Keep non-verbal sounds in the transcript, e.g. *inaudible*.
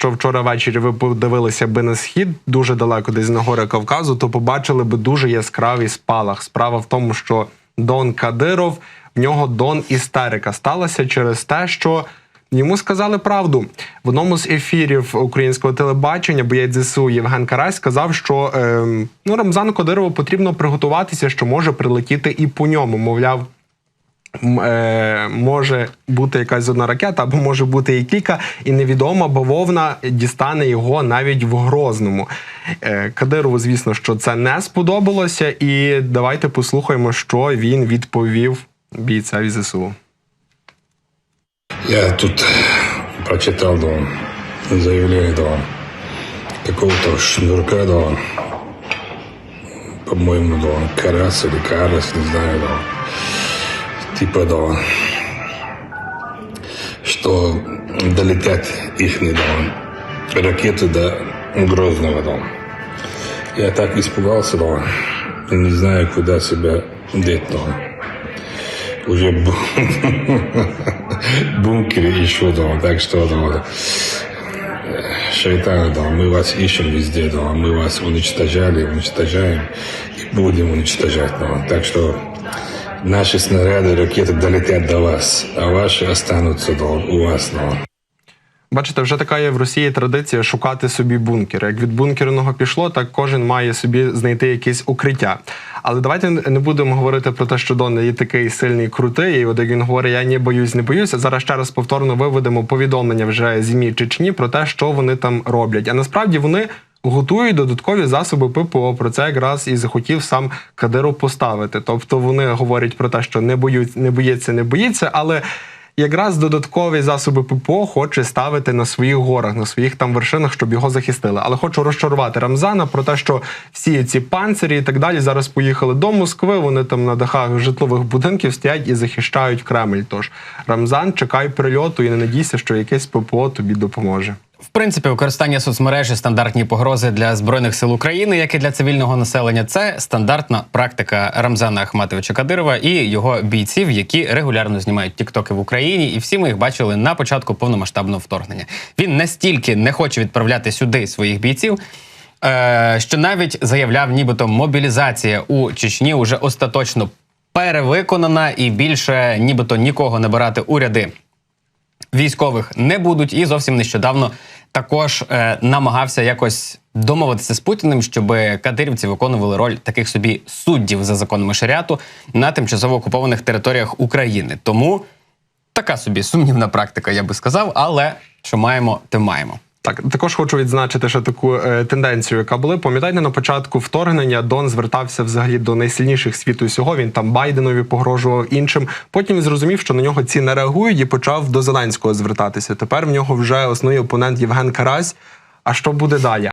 якщо вчора ввечері ви подивилися би на схід дуже далеко, десь на гори Кавказу, то побачили би дуже яскравий спалах. Справа в тому, що Дон Кадиров в нього Дон істерика сталася через те, що. Йому сказали правду в одному з ефірів українського телебачення. Боєць ЗСУ Євген Карась сказав, що ем, ну Рамзану Кадирову потрібно приготуватися, що може прилетіти і по ньому. Мовляв, е, може бути якась одна ракета, або може бути і кілька, і невідома бавовна дістане його навіть в Грозному. Е, Кадирову, звісно, що це не сподобалося, і давайте послухаємо, що він відповів бійцеві ЗСУ. Я тут прочитал да, заявление да, какого-то шнурка, да, по-моему, да, Карас или Карас, не знаю, да, типа, да, что долетят их да, ракеты до Грозного, да. Я так испугался, да, не знаю, куда себя деть, да. Уже бу- *laughs* бункере еще, да, так что, да, шайтаны, да, мы вас ищем везде, да, мы вас уничтожали, уничтожаем и будем уничтожать, да, так что наши снаряды, ракеты долетят до вас, а ваши останутся, да, у вас. Бачите, вже така є в Росії традиція шукати собі бункер. Як від бункерного пішло, так кожен має собі знайти якесь укриття. Але давайте не будемо говорити про те, що Дон є такий сильний крутий. І от як він говорить, я не боюсь, не боюся. Зараз ще раз повторно виведемо повідомлення вже зімі Чечні про те, що вони там роблять. А насправді вони. Готують додаткові засоби ППО. Про це якраз і захотів сам Кадиров поставити. Тобто вони говорять про те, що не боють, не боїться, не боїться, але якраз додаткові засоби ППО хоче ставити на своїх горах, на своїх там вершинах, щоб його захистили. Але хочу розчарувати Рамзана про те, що всі ці панцирі і так далі зараз поїхали до Москви. Вони там на дахах житлових будинків стоять і захищають Кремль. Тож Рамзан, чекай прильоту і не надійся, що якесь ППО тобі допоможе. В принципі, використання соцмережі стандартні погрози для збройних сил України, як і для цивільного населення, це стандартна практика Рамзана Ахматовича Кадирова і його бійців, які регулярно знімають тіктоки в Україні, і всі ми їх бачили на початку повномасштабного вторгнення. Він настільки не хоче відправляти сюди своїх бійців. е, Що навіть заявляв, нібито мобілізація у Чечні вже остаточно перевиконана, і більше нібито нікого не брати уряди військових не будуть, і зовсім нещодавно також е, намагався якось домовитися з Путіним, щоб кадирівці виконували роль таких собі суддів за законами шаріату на тимчасово окупованих територіях України. Тому така собі сумнівна практика, я би сказав, але що маємо, те маємо. Так, також хочу відзначити ще таку е, тенденцію, яка була. Пам'ятаєте, на початку вторгнення Дон звертався взагалі до найсильніших світу всього. Він там Байденові погрожував іншим. Потім він зрозумів, що на нього ці не реагують, і почав до Зеленського звертатися. Тепер в нього вже основний опонент Євген Карась. А що буде далі?